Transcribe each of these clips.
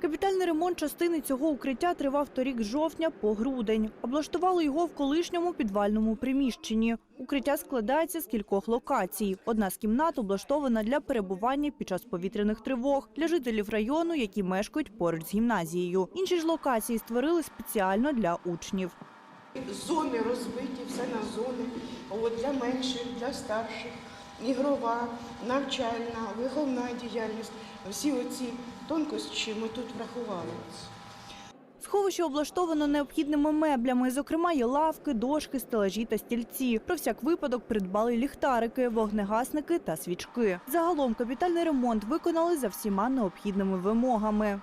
Капітальний ремонт частини цього укриття тривав торік з жовтня по грудень. Облаштували його в колишньому підвальному приміщенні. Укриття складається з кількох локацій. Одна з кімнат облаштована для перебування під час повітряних тривог для жителів району, які мешкають поруч з гімназією. Інші ж локації створили спеціально для учнів. Зони розбиті, все на зони. От для менших, для старших, ігрова, навчальна, виховна діяльність. Всі оці тонкощі ми тут врахували. Сховище облаштовано необхідними меблями, зокрема є лавки, дошки, стелажі та стільці. Про всяк випадок придбали ліхтарики, вогнегасники та свічки. Загалом капітальний ремонт виконали за всіма необхідними вимогами.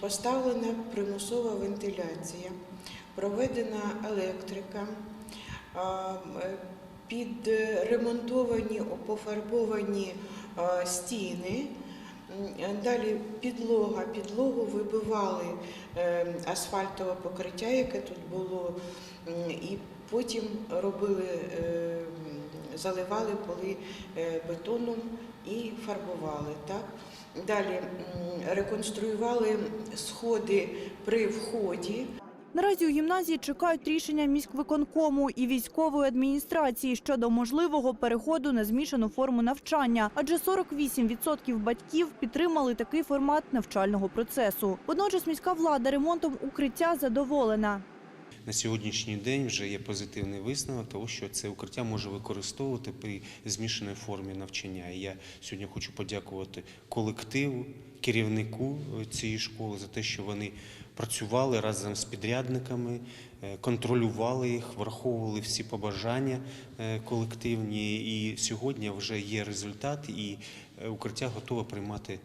Поставлена примусова вентиляція, проведена електрика, е, підремонтовані, пофарбовані стіни. Далі підлога. Підлогу вибивали е, асфальтове покриття, яке тут було, і потім робили, е, заливали поли е, бетоном і фарбували. Так? Далі реконструювали сходи при вході. Наразі у гімназії чекають рішення міськвиконкому і військової адміністрації щодо можливого переходу на змішану форму навчання, адже 48% батьків підтримали такий формат навчального процесу. Водночас міська влада ремонтом укриття задоволена. На сьогоднішній день вже є позитивний висновок того, що це укриття може використовувати при змішаній формі навчання. І я сьогодні хочу подякувати колективу, керівнику е, цієї школи за те, що вони працювали разом з підрядниками, е, контролювали їх, враховували всі побажання е, колективні. І сьогодні вже є результат, і е, укриття готове приймати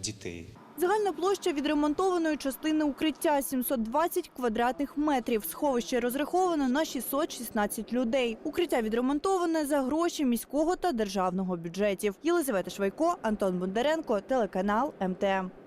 дітей. Загальна площа відремонтованої частини укриття 720 квадратних метрів. Сховище розраховано на 616 людей. Укриття відремонтоване за гроші міського та державного бюджетів. Єлизавета Швайко, Антон Бондаренко, телеканал МТМ.